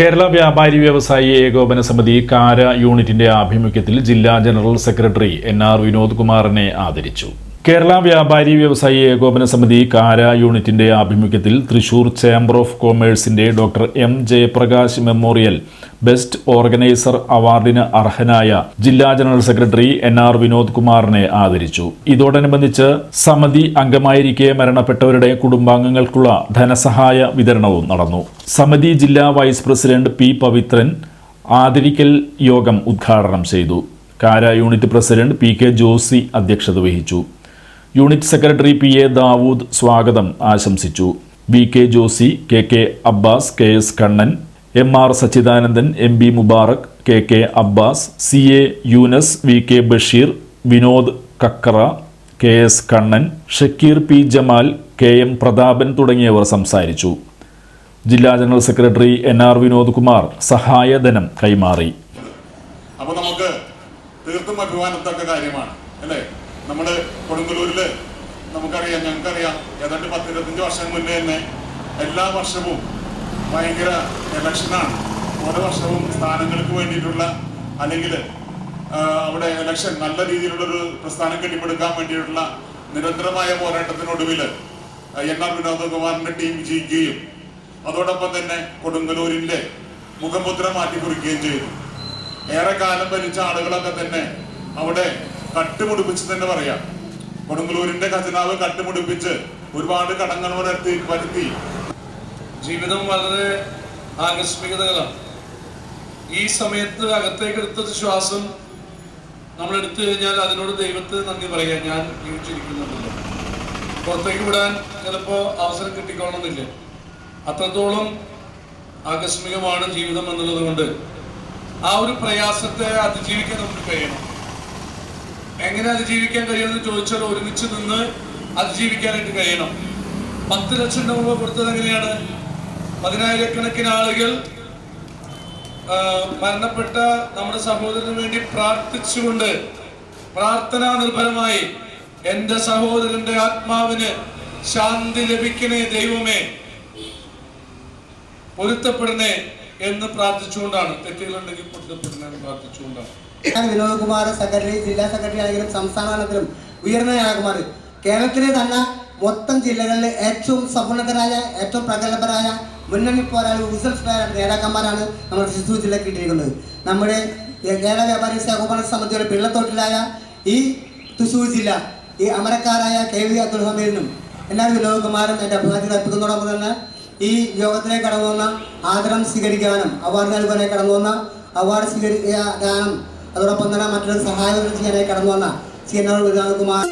കേരള വ്യാപാരി വ്യവസായി ഏകോപന സമിതി കാര യൂണിറ്റിന്റെ ആഭിമുഖ്യത്തിൽ ജില്ലാ general secretary N R Vinod കുമാറിനെ ആദരിച്ചു. കേരള വ്യാപാരി വ്യവസായി ഏകോപന സമിതി കാര യൂണിറ്റിന്റെ ആഭിമുഖ്യത്തിൽ Thrissur chamber of കോമേഴ്സിന്റെ doctor M Jayaprakash memorial best organiser അവാർഡിന് അർഹനായ ജില്ലാ general secretary N R Vinod കുമാറിനെ ആദരിച്ചു. ഇതോടനുബന്ധിച്ച് സമിതി അംഗമായിരിക്കെ മരണപ്പെട്ടവരുടെ കുടുംബാംഗങ്ങൾക്കുള്ള ധനസഹായ വിതരണവും നടന്നു. സമിതി ജില്ലാ വൈസ് പ്രസിഡന്റ് പി പവിത്രൻ ആദരിക്കൽ യോഗം ഉദ്ഘാടനം ചെയ്തു. Kara unit president P K Josy അധ്യക്ഷത വഹിച്ചു. Unit secretary P A Dawood സ്വാഗതം ആശംസിച്ചു. V K Josy K K Abbas K S Kannan M R Sachidanandan M B Mubarak K K Abbas C A Yunus V K Basheer Vinod Kakkara K S Kannan Shakeer P Jamal K M Prathapan തുടങ്ങിയവർ സംസാരിച്ചു. ജില്ലാ general secretary N R Vinod Kumar സഹായധനം കൈമാറി. അപ്പൊ നമുക്ക് തീർത്തും അഭിമാനത്തക്ക കാര്യമാണ് അല്ലേ? നമ്മുടെ കൊടുങ്ങല്ലൂരിൽ. നമുക്കറിയാം ഞങ്ങൾക്കറിയാം. ഏതാണ്ട് പത്തിരുപത്തഞ്ച് വർഷം മുന്നേ തന്നെ എല്ലാ വർഷവും ഭയങ്കര ഇലക്ഷനാണ് ഓരോ വർഷവും സ്ഥാനങ്ങൾക്ക് വേണ്ടിയിട്ടുള്ള അല്ലെങ്കിൽ അവിടെ ഇലക്ഷൻ നല്ല രീതിയിലുള്ളൊരു പ്രസ്ഥാനം കെട്ടിപ്പടുക്കാൻ വേണ്ടിയിട്ടുള്ള നിരന്തരമായ പോരാട്ടത്തിനൊടുവിൽ എൻ ആർ വിനോദകുമാറിന്റെ ടീം വിജയിക്കുകയും അതോടൊപ്പം തന്നെ കൊടുങ്ങല്ലൂരിന്റെ മുഖമുദ്ര മാറ്റി കുറിക്കുകയും ചെയ്തു. ഏറെ കാലം ഭരിച്ച ആളുകളൊക്കെ തന്നെ അവിടെ കട്ടുമുടിപ്പിച്ച് തന്നെ പറയാം. കൊടുങ്ങല്ലൂരിന്റെ ഖജനാവ് കട്ടുമുടിപ്പിച്ച് ഒരുപാട് കടങ്ങൾ വരുത്തി വരുത്തി. ജീവിതം വളരെ ആകസ്മികതകളാണ്. ഈ സമയത്ത് അകത്തേക്ക് എടുത്ത ശ്വാസം നമ്മൾ എടുത്തു കഴിഞ്ഞാൽ അതിനോട് ദൈവത്തെ നന്ദി പറയാം. ഞാൻ ജീവിച്ചിരിക്കുന്നുണ്ടല്ലോ. പുറത്തേക്ക് വിടാൻ ചിലപ്പോ അവസരം കിട്ടിക്കോണമെന്നില്ല അത്രത്തോളം ആകസ്മികമാണ് ജീവിതം എന്നുള്ളത് കൊണ്ട് ആ ഒരു പ്രയാസത്തെ അതിജീവിക്കാൻ നമുക്ക് കഴിയണം. എങ്ങനെ അതിജീവിക്കാൻ കഴിയുമെന്ന് ചോദിച്ചാൽ ഒരുമിച്ച് നിന്ന് അതിജീവിക്കാനായിട്ട് കഴിയണം. പത്ത് ലക്ഷം രൂപ കൊടുത്തത് എങ്ങനെയാണ്? പതിനായിരക്കണക്കിന് ആളുകൾ മരണപ്പെട്ട നമ്മുടെ സഹോദരന് വേണ്ടി പ്രാർത്ഥിച്ചുകൊണ്ട് പ്രാർത്ഥനാ നിർഭരമായി എന്റെ സഹോദരന്റെ ആത്മാവിന് ശാന്തി ലഭിക്കണേ ദൈവമേ. പൊരുത്തപ്പെടണേ. എന്ന് പ്രാർത്ഥിച്ചുകൊണ്ടാണ്. തെറ്റുകളുണ്ടെങ്കിൽ പൊരുത്തപ്പെടണേ എന്ന് പ്രാർത്ഥിച്ചുകൊണ്ടാണ്. ഞാൻ വിനോദ് കുമാർ സെക്രട്ടറി ജില്ലാ സെക്രട്ടറി ആണെങ്കിലും സംസ്ഥാന തലത്തിലും ഉയർന്ന നേതാക്കന്മാർ കേരളത്തിലെ തന്നെ മൊത്തം ജില്ലകളിലെ ഏറ്റവും സമ്പന്നതരായ ഏറ്റവും പ്രഗത്ഭരായ മുന്നണി പോരാളി ഉസൽസ്മായ നേതാക്കന്മാരാണ് നമ്മുടെ തൃശ്ശൂർ ജില്ലയ്ക്ക് കിട്ടിയിരിക്കുന്നത് നമ്മുടെ കേരള വ്യാപാരി സഹോപന സമിതിയുടെ പിള്ളത്തോട്ടിലായ ഈ തൃശ്ശൂർ ജില്ല ഈ അമരക്കാരായ കെ വി അബ്ദുൽ ഹമീദിനും എല്ലാവരും വിനോദ് എന്റെ അഭിപ്രായത്തിൽ അർപ്പിക്കുന്നതോടൊപ്പം തന്നെ ഈ യോഗത്തിലേക്ക് കടന്നു വന്ന ആദരം സ്വീകരിക്കാനും അവാർഡ് നൽകാനായി കടന്നു വന്ന അവാർഡ് സ്വീകരിക്കാനും അതോടൊപ്പം തന്നെ മറ്റൊരു സഹായം ചെയ്യാനായി കടന്നു വന്ന സി എൻ ആർ കുമാർ.